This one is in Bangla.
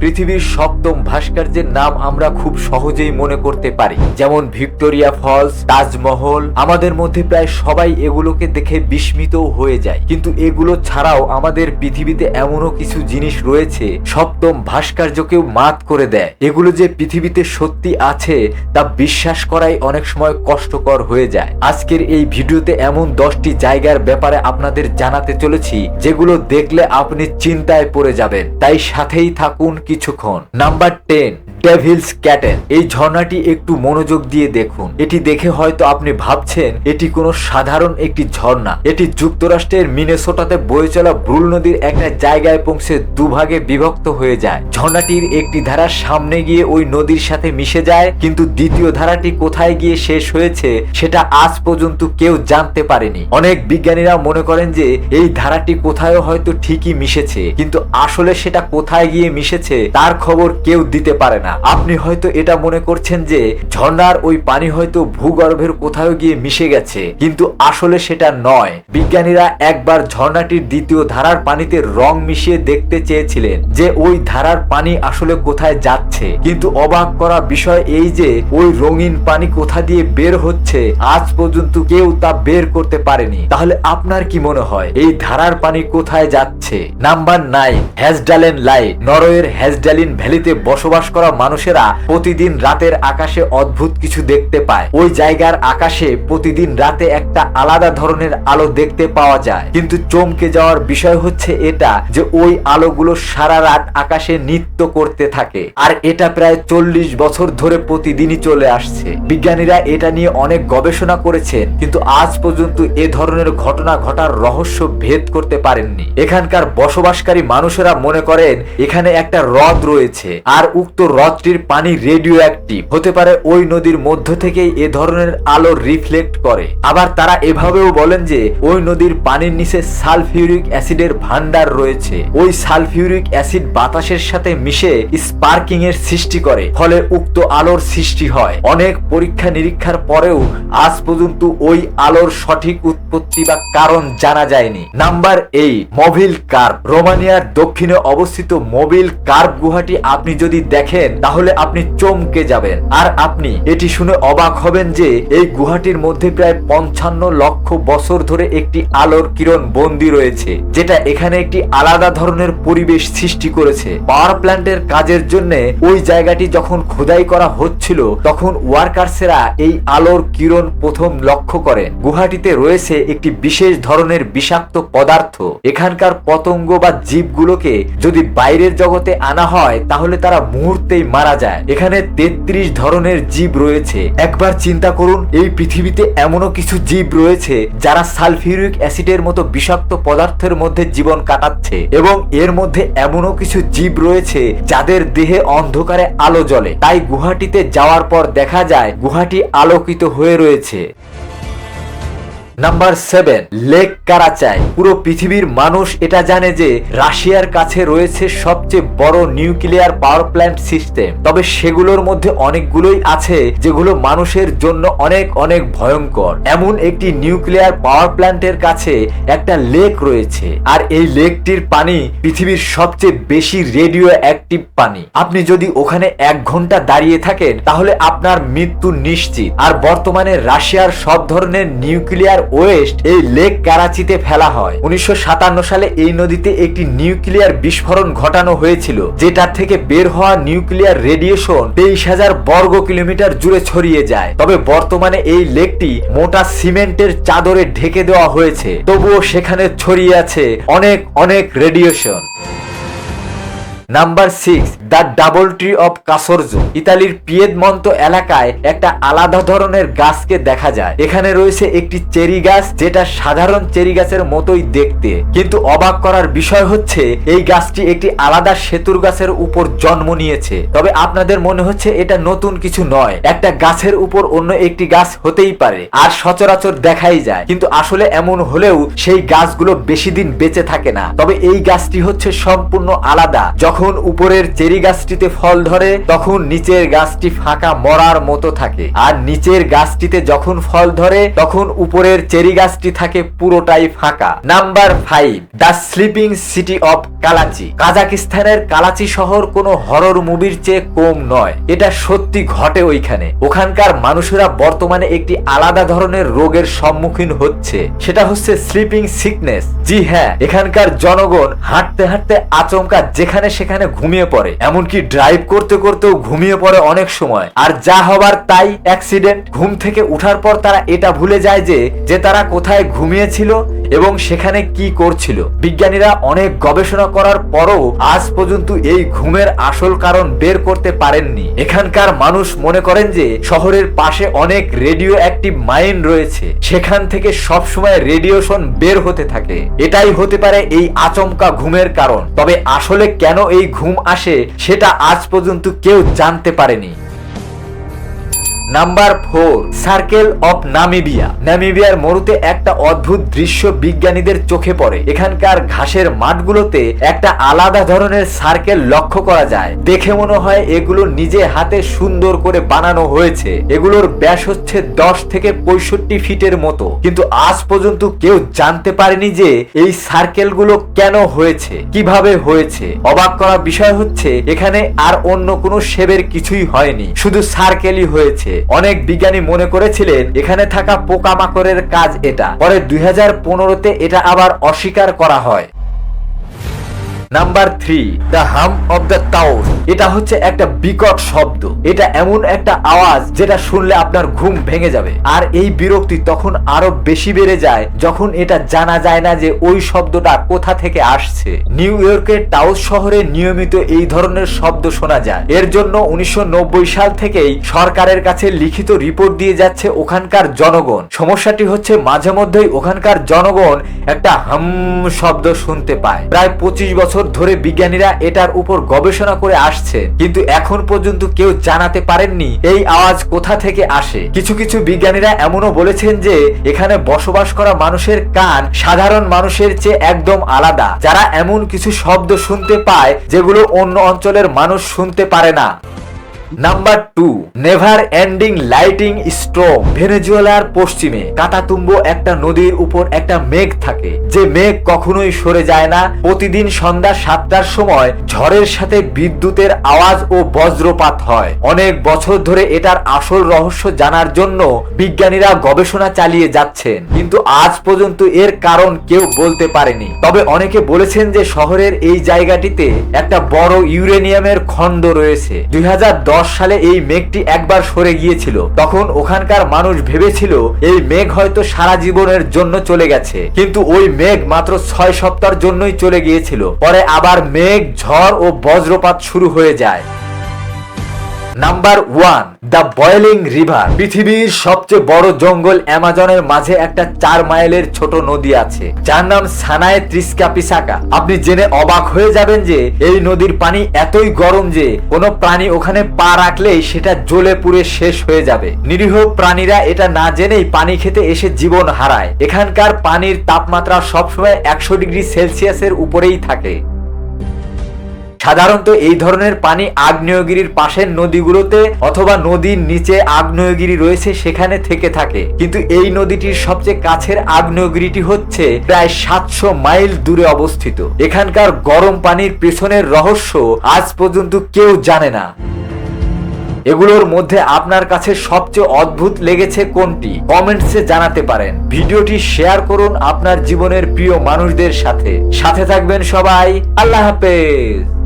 পৃথিবীর সপ্তম ভাস্কর্যের নাম আমরা খুব সহজেই মনে করতে পারি। যেমন ভিক্টোরিয়া ফলস, তাজমহল, আমাদের মধ্যে প্রায় সবাই এগুলোকে দেখে বিস্মিত হয়ে যায়। কিন্তু এগুলো ছাড়াও আমাদের পৃথিবীতে এমনও কিছু জিনিস রয়েছে, সপ্তম ভাস্কর্যকেও মাত করে দেয়। এগুলো যে পৃথিবীতে সত্যি আছে, তা বিশ্বাস করাই অনেক সময় কষ্টকর হয়ে যায়। আজকের এই ভিডিওতে এমন দশটি জায়গার ব্যাপারে আপনাদের জানাতে চলেছি, যেগুলো দেখলে আপনি চিন্তায় পড়ে যাবেন। তাই সাথেই থাকুন কিছুক্ষণ। নাম্বার টেন ডেভিলস ক্যাটেল এই ঝর্ণাটি একটু মনোযোগ দিয়ে দেখুন। এটি দেখে হয়তো আপনি ভাবছেন, এটি কোনো সাধারণ একটি ঝর্ণা। এটি যুক্তরাষ্ট্রের মিনেসোটাতে বয়ে চলা ব্রুল নদীর একটা জায়গায় পৌঁছে দুভাগে বিভক্ত হয়ে যায়। ঝর্ণাটির একটি ধারা সামনে গিয়ে ওই নদীর সাথে মিশে যায়, কিন্তু দ্বিতীয় ধারাটি কোথায় গিয়ে শেষ হয়েছে, সেটা আজ পর্যন্ত কেউ জানতে পারেনি। অনেক বিজ্ঞানীরা মনে করেন যে, এই ধারাটি কোথায় হয়তো ঠিকই মিশেছে, কিন্তু আসলে সেটা কোথায় গিয়ে মিশেছে তার খবর কেউ দিতে পারে না। আপনি হয়তো এটা মনে করছেন যে, ঝর্ণার ওই পানি হয়তো ভূগর্ভের কোথাও গিয়ে মিশে গেছে। কিন্তু আসলে সেটা নয়। বিজ্ঞানীরা একবার ঝর্ণাটির দ্বিতীয় ধারার পানিতে রং মিশিয়ে দেখতে চেয়েছিলেন যে, ওই ধারার পানি আসলে কোথায় যাচ্ছে। কিন্তু অবাক করা বিষয় এই যে, ওই রঙিন পানি কোথা দিয়ে বের হচ্ছে, আজ পর্যন্ত কেউ তা বের করতে পারেনি। তাহলে আপনার কি মনে হয়? এই ধারার পানি কোথায় যাচ্ছে? নাম্বার নাইন হ্যাজডালেন লাইট, নরওয়ের হ্যাজডালিন ভ্যালিতে বসবাস করা মানুষেরা প্রতিদিন রাতের আকাশে অদ্ভুত কিছু দেখতে পায়। ওই জায়গার আকাশে প্রতিদিন রাতে একটা আলাদা ধরনের আলো দেখতে পাওয়া যায়। কিন্তু চমকে যাওয়ার বিষয় হচ্ছে এটা যে ওই আলোগুলো সারা রাত আকাশে নৃত্য করতে থাকে। আর এটা প্রায় চল্লিশ বছর ধরে প্রতিদিনই চলে আসছে। বিজ্ঞানীরা এটা নিয়ে অনেক গবেষণা করেছেন, কিন্তু আজ পর্যন্ত এ ধরনের ঘটনা ঘটার রহস্য ভেদ করতে পারেননি। এখানকার বসবাসকারী মানুষেরা মনে করেন, এখানে একটা হ্রদ রয়েছে। আর উক্ত হ্রদটির পানি রেডিও অ্যাক্টিভ হতে পারে ওই নদীর মধ্য থেকেই এ ধরনের আলো রিফ্লেক্ট করে। আবার তারা এভাবেও বলেন যে, ওই নদীর পানির নিচে সালফিউরিক অ্যাসিডের ভান্ডার রয়েছে। ওই সালফিউরিক অ্যাসিড বাতাসের সাথে মিশে স্পার্কিং এর সৃষ্টি করে, ফলে উক্ত আলোর সৃষ্টি হয়। অনেক পরীক্ষা নিরীক্ষার পরেও আজ পর্যন্ত ওই আলোর সঠিক উৎপত্তি বা কারণ জানা যায়নি। নাম্বার এই মোবিল কার্প। রোমানিয়ার দক্ষিণে অবস্থিত মোবিল কার্ভ গুহাটি আপনি যদি দেখেন, তাহলে আপনি চমকে যাবেন। আর আপনি এটি শুনে অবাক হবেন যে এই গুহাটির মধ্যে প্রায় পঞ্চান্ন লক্ষ বছর ধরে একটি আলোর কিরণ বন্দি রয়েছে, যেটা এখানে একটি আলাদা ধরনের পরিবেশ সৃষ্টি করেছে। পাওয়ার প্ল্যান্টের কাজের জন্য ওই জায়গাটি যখন খোদাই করা হচ্ছিল, তখন ওয়ার্কার্সেরা এই আলোর কিরণ প্রথম লক্ষ্য করে। গুহাটিতে রয়েছে একটি বিশেষ ধরনের বিষাক্ত পদার্থ। এখানকার পতঙ্গ বা জীবগুলোকে যদি বাইরের জগতে আনা হয়, তাহলে তারা মুহূর্তেই মারা যায়। এখানে তেত্রিশ ধরনের জীব রয়েছে। একবার চিন্তা করুন, এই পৃথিবীতে এমনও কিছু জীব রয়েছে যারা সালফিউরিক অ্যাসিডের মতো বিষাক্ত পদার্থের মধ্যে জীবন কাটাচ্ছে এবং এর মধ্যে এমনও কিছু জীব রয়েছে যাদের দেহে অন্ধকারে আলো জ্বলে। তাই গুহাটিতে যাওয়ার পর দেখা যায়, গুহাটি আলোকিত হয়ে রয়েছে। নাম্বার সেভেন লেক কারাচাই পুরো পৃথিবীর মানুষ এটা জানে যে রাশিয়ার কাছে রয়েছে সবচেয়ে বড় নিউক্লিয়ার পাওয়ার প্ল্যান্ট সিস্টেম। তবে সেগুলোর মধ্যে অনেকগুলোই আছে যেগুলো মানুষের জন্য অনেক অনেক ভয়ঙ্কর। এমন একটি নিউক্লিয়ার পাওয়ার প্ল্যান্টের কাছে একটা লেক রয়েছে। আর এই লেকটির পানি পৃথিবীর সবচেয়ে বেশি রেডিও অ্যাক্টিভ পানি। আপনি যদি ওখানে এক ঘণ্টা দাঁড়িয়ে থাকেন, তাহলে আপনার মৃত্যু নিশ্চিত। আর বর্তমানে রাশিয়ার সব ধরনের নিউক্লিয়ার ওয়েস্ট এই লেক কারাচিতে ফেলা হয়। উনিশশো সাতান্ন সালে এই নদীতে একটি নিউক্লিয়ার বিস্ফোরণ ঘটানো হয়েছিল, যেটা থেকে বের হওয়া নিউক্লিয়ার রেডিয়েশন তেইশ হাজার বর্গ কিলোমিটার জুড়ে ছড়িয়ে যায়। তবে বর্তমানে এই লেকটি মোটা সিমেন্টের চাদরে ঢেকে দেওয়া হয়েছে, তবুও সেখানে ছড়িয়ে আছে অনেক অনেক radiation. Number six the double tree of Casorzo ইতালির পিয়েদমন্ত এলাকায় একটা আলাদা ধরনের গাছকে দেখা যায়। এখানে রয়েছে একটি চেরি গাছ, যেটা সাধারণ চেরি গাছের মতোই দেখতে। কিন্তু অবাক করার বিষয় হচ্ছে, এই গাছটি একটি আলাদা সেতুর গাছের উপর জন্ম নিয়েছে। তবে আপনাদের মনে হচ্ছে এটা নতুন কিছু নয়। একটা গাছের উপর অন্য একটি গাছ হতেই পারে, আর সচরাচর দেখাই যায়। কিন্তু আসলে এমন হলেও সেই গাছগুলো বেশি দিন বেঁচে থাকে না। তবে এই গাছটি হচ্ছে সম্পূর্ণ আলাদা, যখন যখন উপরের চেরি গাছটিতে ফল ধরে, তখন নিচের গাছটি ফাঁকা মরার মতো থাকে। আর নিচের গাছটিতে যখন ফল ধরে, তখন উপরের চেরি গাছটি থাকে পুরোটাই ফাঁকা। Number five the sleeping city of Kalachi কাজাকিস্তানের Kalachi শহর কোনো হরর মুভির চেয়ে কম নয়। এটা সত্যি ঘটে ওইখানে। ওখানকার মানুষেরা বর্তমানে একটি আলাদা ধরনের রোগের সম্মুখীন হচ্ছে। সেটা হচ্ছে স্লিপিং সিকনেস জি হ্যাঁ এখানকার জনগণ হাঁটতে হাঁটতে আচমকা যেখানে সেখানে ঘুমিয়ে পড়ে। এমনকি ড্রাইভ করতে করতেও ঘুমিয়ে পড়ে অনেক সময়। আর যা হবার তাই অ্যাক্সিডেন্ট ঘুম থেকে উঠার পর তারা এটা ভুলে যায় যে যে তারা কোথায় ঘুমিয়েছিল এবং সেখানে কি করছিল। বিজ্ঞানীরা অনেক গবেষণা করার পরও আজ পর্যন্ত এই ঘুমের আসল কারণ বের করতে পারেননি। এখানকার মানুষ মনে করেন যে, শহরের পাশে অনেক রেডিও অ্যাক্টিভ মাইন রয়েছে। সেখান থেকে সবসময় রেডিয়েশন বের হতে থাকে। এটাই হতে পারে এই আচমকা ঘুমের কারণ। তবে আসলে কেন এই ঘুম আসে সেটা আজ পর্যন্ত কেউ জানতে পারেনি। Number four circle of Namibia নামিবিয়ার মরুতে একটা অদ্ভুত দৃশ্য বিজ্ঞানীদের চোখে পড়ে। এখানকার ঘাসের মাঠগুলোতে একটা আলাদা ধরনের সার্কেল লক্ষ্য করা যায়। দেখে মনে হয় এগুলো নিজে হাতে সুন্দর করে বানানো হয়েছে। এগুলোর ব্যাস হচ্ছে দশ থেকে পঁয়ষট্টি ফিটের মতো। কিন্তু আজ পর্যন্ত কেউ জানতে পারেনি যে এই সার্কেলগুলো কেন হয়েছে, কীভাবে হয়েছে। অবাক করা বিষয় হচ্ছে, এখানে আর অন্য কোনো সেবের কিছুই হয়নি। শুধু সার্কেলই হয়েছে। অনেক বিজ্ঞানী মনে করেছিলেন, এখানে থাকা পোকামাকড়ের কাজ এটা। পরে দুই হাজার পনেরো তে এটা আবার অস্বীকার করা হয়। Number three, the hum of the town. এটা হচ্ছে একটা বিকট শব্দ। এটা এমন একটা আওয়াজ যেটা শুনলে আপনার ঘুম ভেঙে যাবে। আর এই বিরক্তি তখন আরও বেশি বেড়ে যায় যখন এটা জানা যায় না যে ওই শব্দটা কোথা থেকে আসছে। নিউ ইয়র্কের টাউস শহরে নিয়মিত এই ধরনের শব্দ শোনা যায়। এর জন্য উনিশশো নব্বই সাল থেকেই সরকারের কাছে লিখিত রিপোর্ট দিয়ে যাচ্ছে ওখানকার জনগণ। সমস্যাটি হচ্ছে মাঝে মধ্যেই ওখানকার জনগণ একটা হাম শব্দ শুনতে পায়। প্রায় পঁচিশ বছর ধরে বিজ্ঞানীরা এটার উপর গবেষণা করে আসছে। কিন্তু এখন পর্যন্ত কেউ জানাতে পারেননি এই আওয়াজ কোথা থেকে আসে। কিছু কিছু বিজ্ঞানীরা এমনও বলেছেন যে, এখানে বসবাস করা মানুষের কান সাধারণ মানুষের চেয়ে একদম আলাদা। যারা এমন কিছু শব্দ শুনতে পায়, যেগুলো অন্য অঞ্চলের মানুষ শুনতে পারে না। Number two never ending lighting storm ভেনেজুয়েলার পশ্চিমে কাতাতুম্বো একটা নদীর উপর একটা মেঘ থাকে। যে মেঘ কখনোই সরে যায় না। প্রতিদিন সন্ধ্যা সাতটার সময় ঝড়ের সাথে বিদ্যুতের আওয়াজ ও বজ্রপাত হয়। অনেক বছর ধরে এটার আসল রহস্য জানার জন্য বিজ্ঞানীরা গবেষণা চালিয়ে যাচ্ছেন। কিন্তু আজ পর্যন্ত এর কারণ কেউ বলতে পারেনি। তবে অনেকে বলেছেন যে শহরের এই জায়গাটিতে একটা বড় ইউরেনিয়ামের খণ্ড রয়েছে। দুই হাজার দশ সালে এই মেঘটি একবার সরে গিয়েছিল। তখন ওখানকার মানুষ ভেবেছিল, এই মেঘ হয়তো সারা জীবনের জন্য চলে গেছে। কিন্তু ওই মেঘ মাত্র ছয় সপ্তাহের জন্যই চলে গিয়েছিল। পরে আবার মেঘ, ঝড় ও বজ্রপাত শুরু হয়ে যায়। Number one the boiling river পৃথিবীর সবচেয়ে বড় জঙ্গল অ্যামাজনের মাঝে একটা চার মাইলের ছোট নদী আছে। যার নাম সানায় ত্রিস্কা পিসাকা। আপনি জেনে অবাক হয়ে যাবেন যে, এই নদীর পানি এতই গরম যে, কোনো প্রাণী ওখানে পা রাখলেই সেটা জ্বলে পুড়ে শেষ হয়ে যাবে। নিরীহ প্রাণীরা এটা না জেনেই পানি খেতে এসে জীবন হারায়। এখানকার পানির তাপমাত্রা সবসময় একশো ডিগ্রি সেলসিয়াসের উপরেই থাকে। সাধারণত এই ধরনের পানি আগ্নেয়গিরির পাশের নদীগুলোতে অথবা নদীর নিচে আগ্নেয়গিরি রয়েছে, সেখানে থেকে থাকে। কিন্তু এই নদীটির সবচেয়ে কাছের আগ্নেয়গিরিটি হচ্ছে প্রায় সাতশো মাইল দূরে অবস্থিত। এখানকার গরম পানির পেছনের রহস্য আজ পর্যন্ত কেউ জানে না। এগুলোর মধ্যে আপনার কাছে সবচেয়ে অদ্ভুত লেগেছে কোনটি? কমেন্টসে জানাতে পারেন। ভিডিওটি শেয়ার করুন আপনার জীবনের প্রিয় মানুষদের সাথে। সাথে থাকবেন সবাই। আল্লাহ হাফেজ।